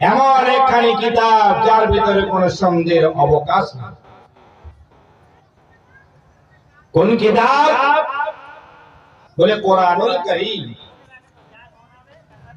এমন একখানি কিতাব যার ভিতরে কোনো সন্দেহের অবকাশ নেই কোন কিতাব? বলে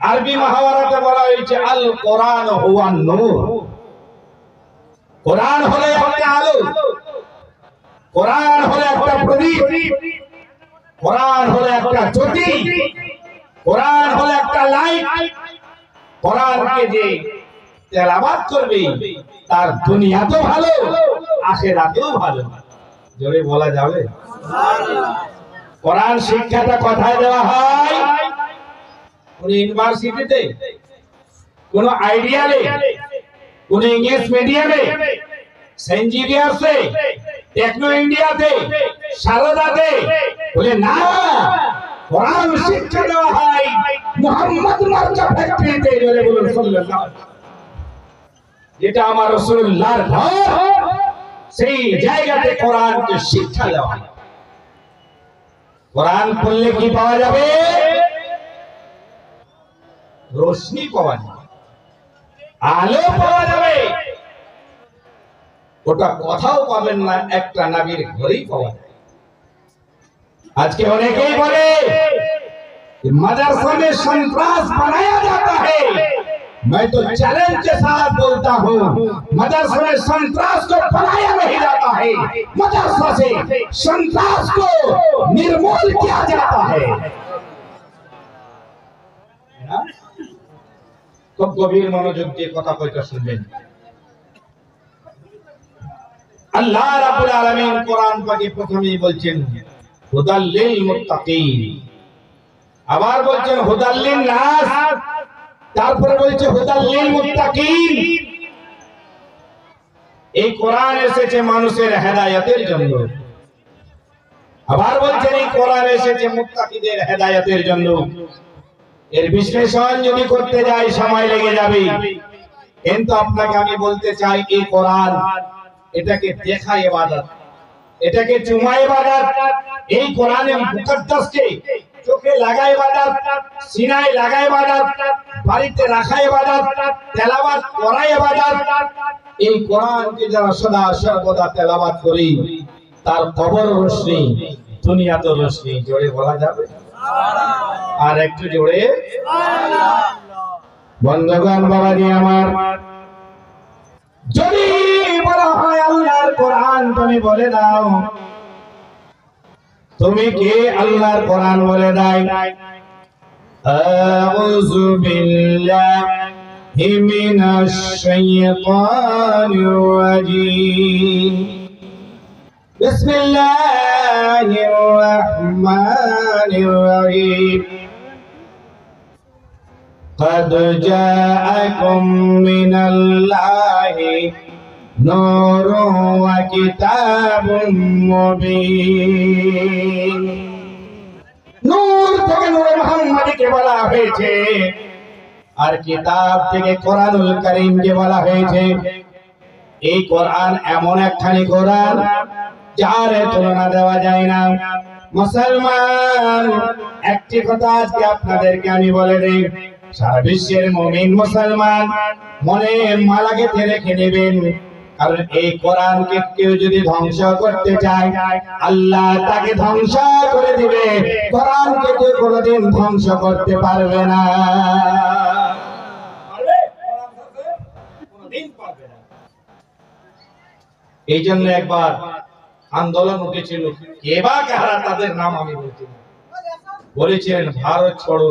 আরবি মহাভারতে বলা হয়েছে, আল কোরআন হুয়ান নূর। কোরআন হলো একটা আলো। কোরআন হলো একটা প্রদীপ। কোরআন হলো একটা জ্যোতি। কোরআন হলো একটা লাইট। কোরআনকে যে তেলাওয়াত করবে, তার দুনিয়া তো ভালো, আখেরাতেও ভালো। জোরে বলা যাবে? কোরআন শিক্ষাটা কোথায় দেওয়া হয়? কোন ইউনিভার্সিটিতে? কোন আইডিয়ালে? কোন ইংলিশ মিডিয়ামে? সেন্ট টেকনো ইন্ডিয়াতে? সারদাতে? বলে না। কোরআন শিক্ষা দেওয়া হয়। মোহাম্মদ মার্কা ফ্যাক্টরিতে জোরে বলুন, সাল্লাল্লাহু যেটা আমার রাসূলুল্লাহর ঘর, সেই জায়গাতে কোরআনকে শিক্ষা দেওয়া হয়। কোরআন পড়লে কি পাওয়া যাবে? রোশনি পাওয়া যাবে। আলো পাওয়া যাবে। ওটা কথাও পাবেন না, একটা নাবির ঘরেই পাওয়া آج کے ہونے کے بولے کہ مدرسہ میں سنتراس بنایا جاتا ہے میں تو چیلنج کے ساتھ بولتا ہوں مدرسہ میں سنتراس کو بنایا نہیں جاتا ہے مدرسہ سے سنتراس کو نرمول کیا جاتا ہے খুব গভীর মনোযোগ দিয়ে কথা কইটা শুনলেন আল্লাহ রাবুল আলমিন কোরআন পাকে প্রথমেই বলছেন আবার বলছেন হুদাল্লিন নাস। তারপরে বলছে হুদাল্লিল মুত্তাকিন। এই কোরআন এসেছে মানুষের হেদায়েতের জন্য। আবার বলছেন এই কোরআন এসেছে মুত্তাকিদের হেদায়েতের জন্য। এর বিশ্লেষণ যদি করতে যাই, সময় লেগে যাবে। কিন্তু আপনাকে আমি বলতে চাই, এই কোরআন এটাকে দেখা ইবাদত এটাকে চুমা ইবাদত এই কোরআনে মুকদ্দাসকে চোখে লাগাই ইবাদত সিনায় লাগাই ইবাদত বাড়িতে রাখা ইবাদত তেলাওয়াত করা ইবাদত এই কোরআনকে যারা সদা সর্বদা তেলাওয়াত করি, তার কবর রোশনি দুনিয়াতে রোশনি জোরে বলা যাবে? আর একটু জোরে। বন্ধুগণ, বাবাজি আমার যদি বলা হয় আল্লাহর কোরআন, তুমি বলে দাও। তুমি কে আল্লাহর কোরআন বলে দাও? আউযু বিল্লাহি মিনাশ শাইতানির রাজীম। বিসমিল্লাহির রহমানির রহিম। قد جاءكم من الله نور وكتاب مبين নূর থেকে নূরে মুহাম্মাদীকে বলা হয়েছে আর কিতাব থেকে কোরআনুল কারীমকে বলা হয়েছে এই কোরআন এমন একখানি কোরআন যার তুলনা দেওয়া যায় না মুসলমান একটি কথা আজকে আপনাদেরকে আমি বলে দেই সারা বিশ্বের মুমিন মুসলমান মনে মালা গেঁথে রেখে নেবেন কারণ এই কোরআনকে কেউ যদি ধ্বংস করতে চায়, আল্লাহ তাকে ধ্বংস করে দিবে কোরআনকে কেউ কোনোদিন ধ্বংস করতে পারবে না। এই জন্য একবার আন্দোলন উঠেছিল কে বা কারা তাদের নাম আমি বলছি। বলেছিলেন, ভারত ছড়ো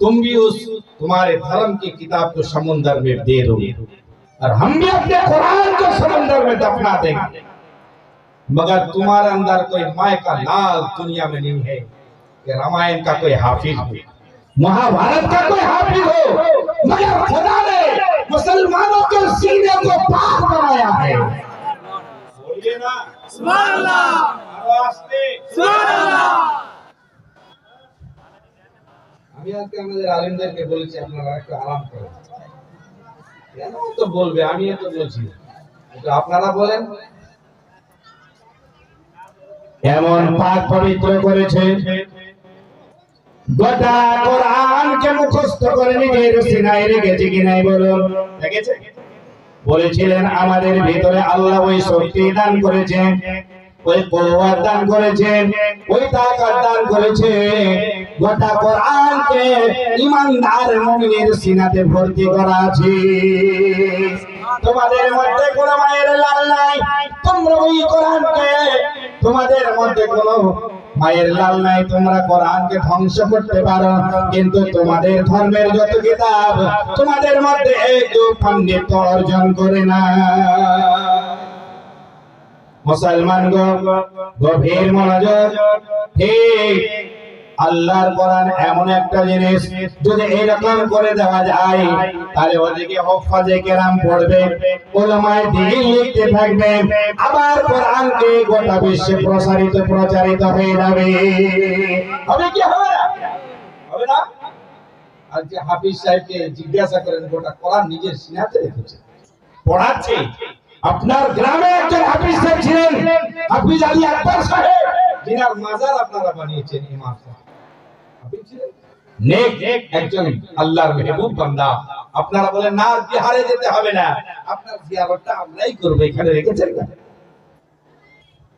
تم بھی اس تمہارے دھرم کی کتاب کو سمندر میں دے دو۔ اور ہم بھی اپنے قرآن کو سمندر میں دفنا دیں مگر تمہارے اندر کوئی مائے کا لال دنیا میں نہیں ہے کہ رمائن کا کوئی حافظ ہو۔ مہا بھارت کا کوئی حافظ ہو۔ مگر خدا نے مسلمانوں کے سینے کو پاک بنایا ہے۔ سبحان اللہ۔ سبحان اللہ۔ আমি আজকে আমাদের আলিমদেরকে বলেছি, আপনারা একটু আরাম করেন। কেন তো বলবে? আমি তো বলছি। আপনারা বলেন। এমন পাক পবিত্র করেছে গোটা মুখস্থ করে নিজের সিনায় রেখেছে কি নাই বলুন। বলেছিলেন, আমাদের ভিতরে আল্লাহ ওই শক্তি দান করেছেন। ওই কুওয়াত দান করেছেন, ওই তাকাত দান করেছে গোটা কোরআনকে ইমানদার মুমিনের সিনাতে ভর্তি করা আছে। তোমাদের মধ্যে কোনো মায়ের লাল নাই, তোমরা ওই কোরআনকে, তোমাদের মধ্যে কোনো মায়ের লাল নাই, তোমরা কোরআনকে ধ্বংস করতে পারো, কিন্তু তোমাদের ধর্মের যত কিতাব, তোমাদের মধ্যে একটু পাণ্ডিত্য অর্জন করে না। মুসলমান গভীর মনোযোগ। ঠিক আল্লাহর কোরআন এমন একটা জিনিস, যদি এরকম করে দেওয়া যায়, তাহলে ওদিকে হফাজে কেরাম পড়বে, ওলামায়ে দিন লিখতে থাকবে, আবার কোরআনকে গোটা বিশ্বে প্রসারিত, প্রচারিত হয়ে যাবে। হবে কি, হবে না? হবে না? আজকে হাফিজ সাহেবকে জিজ্ঞাসা করেন, গোটা কোরআন নিজের সিনাতে রেখেছে। পড়াচ্ছে? আপনার গ্রামে একজন হাফিজ সাহেব ছিলেন হাফিজ আলী আকবর সাহেব। যিনার মাজার আপনারা বানিয়েছেন ইমাম সাহেব নেক, একজন আল্লাহর মেহবুব বান্দা। আপনারা বলেন, না, বিহারে যেতে হবে না। আপনার জিয়ারতটা আমরাই করব, এখানে রেখেছেন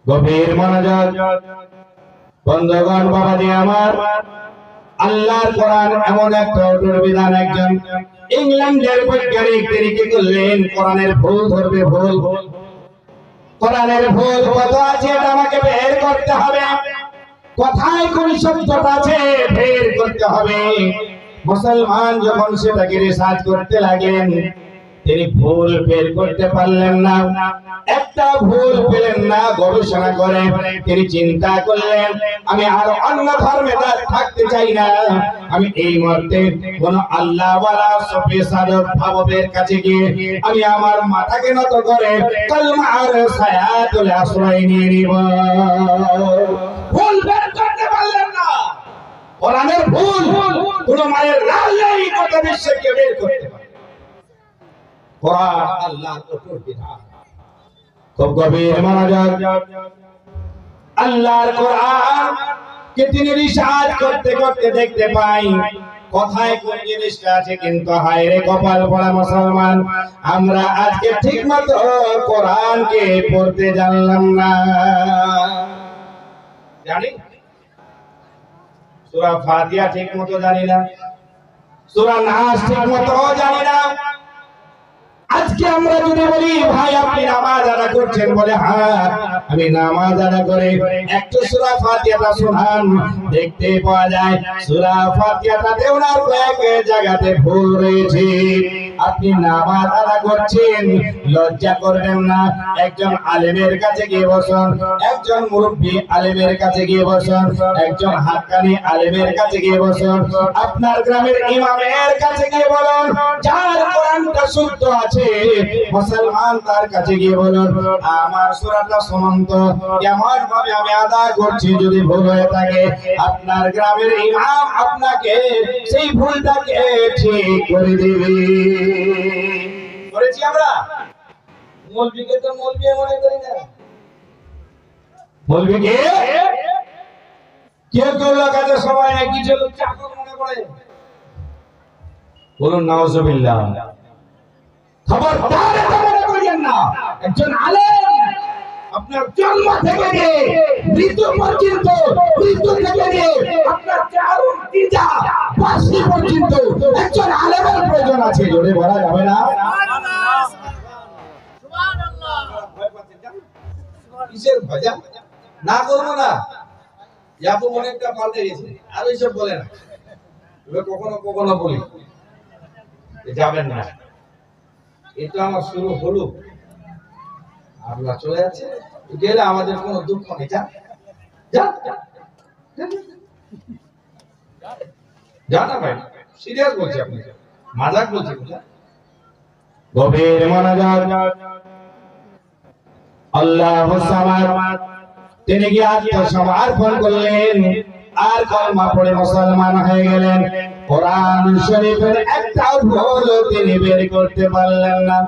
গভীর মনোযোগ। বন্ধুগণ, বাবাজি আমার, আল্লাহর কোরআন এমন একটা বিধান, একজন ইংল্যান্ডের বৈজ্ঞানিক তিনি কি করলেন, কোরআনের ভুল ধরবে ভুল। কোরআনের ভুল কত আছে এটা আমাকে বের করতে হবে। কোথায় কোন শব্দটা আছে বের করতে হবে। মুসলমান যখন সেটাকে রিসার্চ করতে লাগলেন তিনি ভুল বের করতে পারলেন না। একটা ভুল পেলেন না, গবেষণা করে। তিনি চিন্তা করলেন, আমি আর অন্য ধর্মে থাকতে চাই না। আমি এই মুহূর্তে কোন আল্লাহ কাছে গিয়ে আমি আমার মাথাকে নত করে কলমার ছায়াতলে আশ্রয় নিয়ে নিব। ভুল বের করতে পারলেন না। ভুল, কোন মায়ের লাল নেই কত বিশ্বকে বের করতে পারে কোরআন আল্লাহর কোরআন কে মুসলমান। আমরা আজকে ঠিক মতো কোরআনকে পড়তে জানলাম না। জানি? সূরা ফাতিহা ঠিক মতো জানি না। সূরা নাস ঠিক মতো জানি না। আজকে আমরা যদি বলি, ভাই, আপনি নামাজ আদা করছেন বলে হ্যাঁ আমি নামাজ আদা করে একটু সূরা ফাতিহাটা শোনান। দেখতে পাওয়া যায়, সূরা ফাতিহাটাতে ওনার কয়েক জায়গাতে ভুল রয়েছে। আপনি নামাজ আদা করছেন, লজ্জা করবেন না। একজন আলেমের কাছে গিয়ে বসুন, একজন মুরব্বী আলেমের কাছে গিয়ে বসুন, একজন হাক্কানি আলেমের কাছে গিয়ে বসুন, আপনার গ্রামের ইমামের কাছে গিয়ে বলুন, যার কোরআনটা শুদ্ধ আছে, মুসলমান তার কাছে গিয়ে বলুন, আমার সূরাটা সমান্ত কেমন ভাবে আমি আদা করছি যদি ভুল হয়ে থাকে, আপনার গ্রামের ইমাম আপনাকে সেই ভুলটাকে ঠিক করে দিবে। করেছি আমরা? মলবিকে তো মলবি মনে করি না। মলবিকে কেউ কেউ আছে সবাই? কিছু লোক চাকর মনে করে। বলুন, নাউজুবিল্লাহ। খবরদার মনে না। একজন আলেম। আপনার জন্ম থেকে মৃত্যু পর্যন্ত, মৃত্যু থেকে পর্যন্ত একজন আলেমের প্রয়োজন আছে। জোরে বলা যাবে না? কিসের পাল্টে আর ওইসব বলে না। এবার কখনো কখনো বলি না। এটা আমার শুরু হলো। আল্লাহ চলে যাচ্ছে গেলে আমাদের কোনো দুঃখ নেই, যা। আল্লাহ তিনি করলেন? আর কলমা পড়ে মুসলমান হয়ে গেলেন। কোরআন শরীফের একটা ভুল তিনি বের করতে পারলেন না।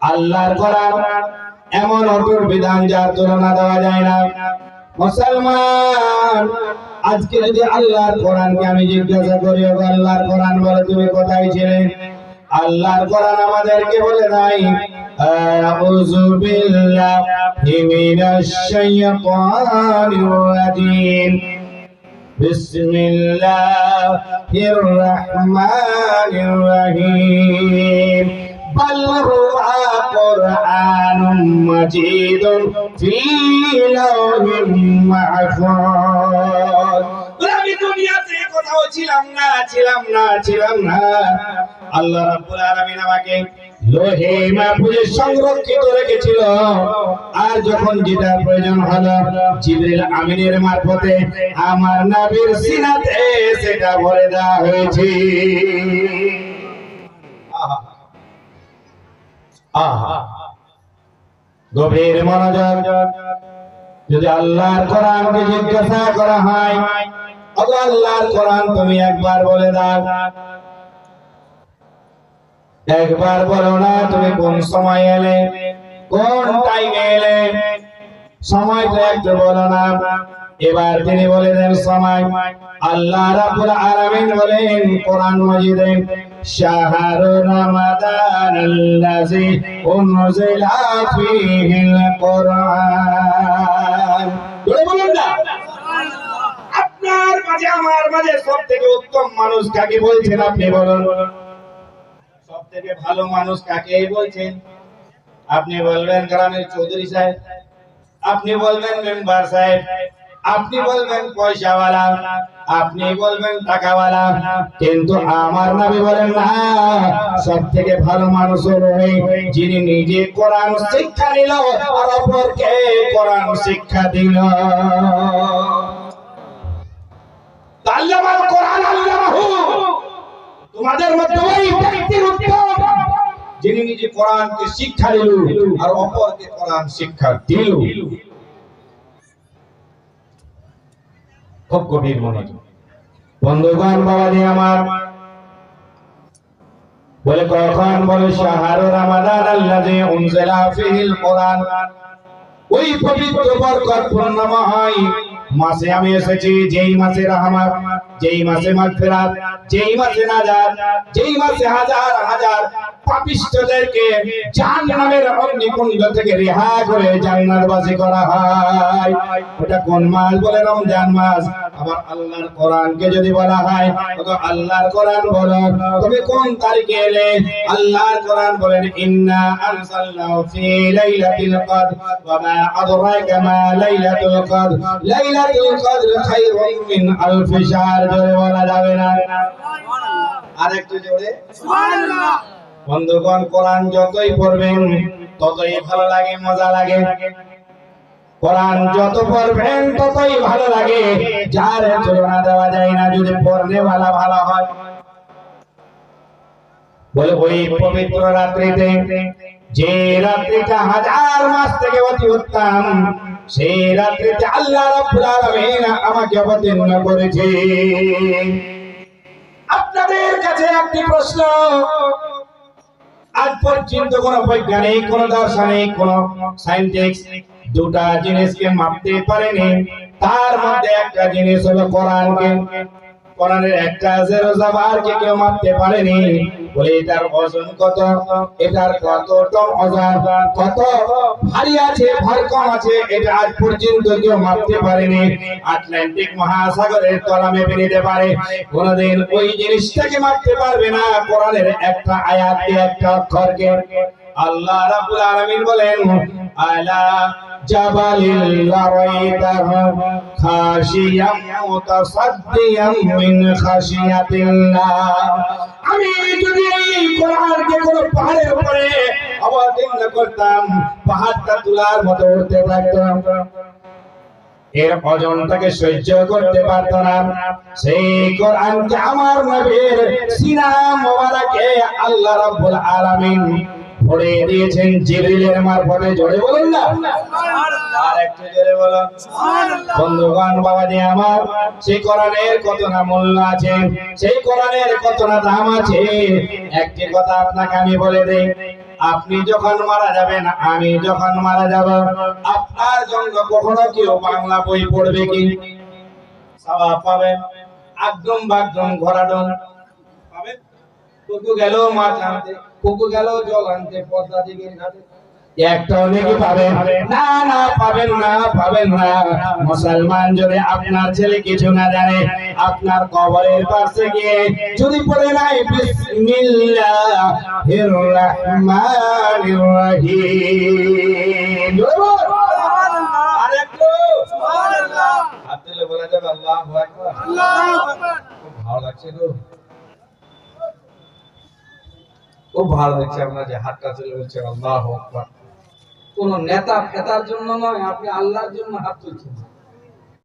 আল্লাহর কোরআন এমন অটুট বিধান যার তুলনা দেওয়া যায় না। মুসলমান, আজকে যদি আল্লাহর কোরআনকে আমি জিজ্ঞাসা করি আল্লাহর কোরআন বলে, তুমি কোথায় ছিলে? আল্লাহর কোরআন আমাদেরকে বলে নাই আউযু বিল্লাহি মিনাশ শাইতানির রাজিম। বিসমিল্লাহির রহমানির রহিম। بل هو قرآن مجيد في لوح محفوظ আমি দুনিয়াতে কোথাও ছিলাম না ছিলাম না ছিলাম না আল্লাহ রাব্বুল আলামিন আমাকে লোহে মাহফুজে সংরক্ষিত রেখেছিল আর যখন যেটা প্রয়োজন হলো জিবরিল আমিনের মারফতে আমার নবীর সিনাতে সেটা ভরে দেওয়া হয়েছে গভীর মনোযোগ। যদি আল্লাহর কোরআনকে জিজ্ঞাসা করা হয় আল্লাহর কোরআন তুমি একবার বলে দাও। একবার বলো না, তুমি কোন সময় এলে? কোন টাইমে এলে? সময়টা একটু বলো না। এবার তিনি বলে দেন সময় আল্লাহ রাব্বুল আলামিন বলেন, কোরআন মাজিদে শাহরু রমাদান আল্লাযী উনজিলা ফীহিল কোরআন। বলে বলুন না। আপনার মাঝে, আমার মাঝে সব থেকে উত্তম মানুষ কাকে বলছেন আপনি বলুন? সব থেকে ভালো মানুষ কাকে বলছেন? আপনি বলবেন গ্রামের চৌধুরী সাহেব, আপনি বলবেন মেম্বার সাহেব আপনি বলবেন পয়সাওয়ালা, আপনি বলবেন টাকাওয়ালা, কিন্তু আমার নবী বলেন, না সব থেকে ভালো মানুষ যিনি নিজে কোরআন শিক্ষা নিল আর অপরকে কোরআন শিক্ষা দিল। তোমাদের যিনি নিজে কোরআনকে শিক্ষা দিল আর অপরকে কোরআন শিক্ষা দিল। খুব গভীর মনোযোগ। বন্ধুগণ বাবাজি আমার। বলে কখন বলে, শাহরু রমাদান আল্লাযী উনজিলা ফিহিল কুরআন। ওই পবিত্র বরকতপূর্ণময় মাসে আমি এসেছি, যেই মাসে রহমত, যেই মাসে মাগফিরাত, যেই মাসে নাজাত, যেই মাসে হাজার হাজার পাপিষ্ঠদেরকে জাহান্নামের অগ্নিকুণ্ড থেকে রেহা করে জান্নাতবাসী করা হয়। এটা কোন মাস বলে রমজান মাস? আমার আল্লাহর কোরআনকে যদি বলা হয় তো আল্লাহর কোরআন বলো। তুমি কোন তারিখে এলে আল্লাহর কোরআন বলেন ইন্না আনসালনাহু ফি লাইলাতিল কদর ওয়া মা আদরাকা মা লাইলাতুল কদর। লাইলাতুল কদর খায়রুম মিন আলফ শাহর জোরে বলা যাবে না। আরেকটু জোরে। সুবহানাল্লাহ। বন্ধুগণ কোরআন যতই পড়বেন ততই ভালো লাগে মজা লাগে। কোরআন যত পড়বেন ততই ভালো লাগে। যার তুলনা দেওয়া যায় না, যদি পড়লে ভালো ভালো হয়। বলে ওই পবিত্র রাত্রিতে, যে রাত্রিটা হাজার মাস থেকে অতি উত্তম, সেই রাত্রিতে আল্লাহ রাব্বুল আলামিন আমাকে অবতীর্ণ করেছে। আপনাদের কাছে একটি প্রশ্ন। আজ পর্যন্ত কোন বৈজ্ঞানিক, কোন দার্শনিক, কোন সায়েন্টিস্ট দুটা জিনিসকে মাপতে পারেনি? তার মধ্যে একটা জিনিস হলো কোরআনকে। কোরআনের একটা জেরো জাবারকে কেউ মাপতে পারেনি, বলে ওজন কত? এটার কত টন ওজন? কত? ভারী আছে, ভার কম আছে, এটা আজ পর্যন্ত কেউ মাপতে পারেনি। আটলান্টিক মহাসাগরের তলা মেপে নিতে পারে। কোনদিন ওই জিনিসটাকে মাপতে পারবে না, কোরআনের একটা আয়াতকে, একটা অক্ষরকে। আল্লাহ রাব্বুল আলামিন বলেন, আলা জাবালিল লারাইতাহু খাশিয়াম মুতাসাদ্দিয়াম মিন খাশিয়াতিল্লাহ আমি যদি এই কোরআনকে কোন পাহাড়ের উপরে অবতীর্ণ করতাম, পাহাড়টা তুলার মতো উঠতে থাকতাম এর ওজনটাকে সহ্য করতে পারত না। সেই কোরআনকে আমার নবীর সিনা মোবারকে আল্লাহ রাব্বুল আলামিন ভরে দিয়েছেন জিবরিলের মারফতে। জোরে বলুন না। আর একটু জোরে বলুন। বন্ধুগণ বাবাজি আমার সেই কোরআনের কত না মূল্য আছে সেই কোরআনের কত না দাম আছে। একটি কথা আপনাকে আমি বলে দেই আপনি যখন মারা যাবেন আমি যখন মারা যাব আপনার জন্য কখনো কেউ বাংলা বই পড়বে কি? সবাব পাবেন। একদম বাগদম ঘোরাডম পাবেন কুকু গেল মাছ আনতে কুকু গেল জল আনতে পদ্মা দিঘির ঘাটে। একটা অনেকে পাবেন না না পাবেন না পাবেন না। মুসলমান যদি আপনার ছেলে কিছু না জানে আপনার কবরের পাশে গিয়ে যদি পড়ে নাই বিসমিল্লাহির রহমানির রহিম। আরেকটু হাত তুলে বলা যাবে আল্লাহু আকবার। খুব ভালো লাগছে গো। খুব ভালো লাগছে আপনার যে হাতটা তুলে বলছে আল্লাহ কোন নেতা ফেতার জন্য নয়, আপনি আল্লাহর জন্য হাত তুলছেন।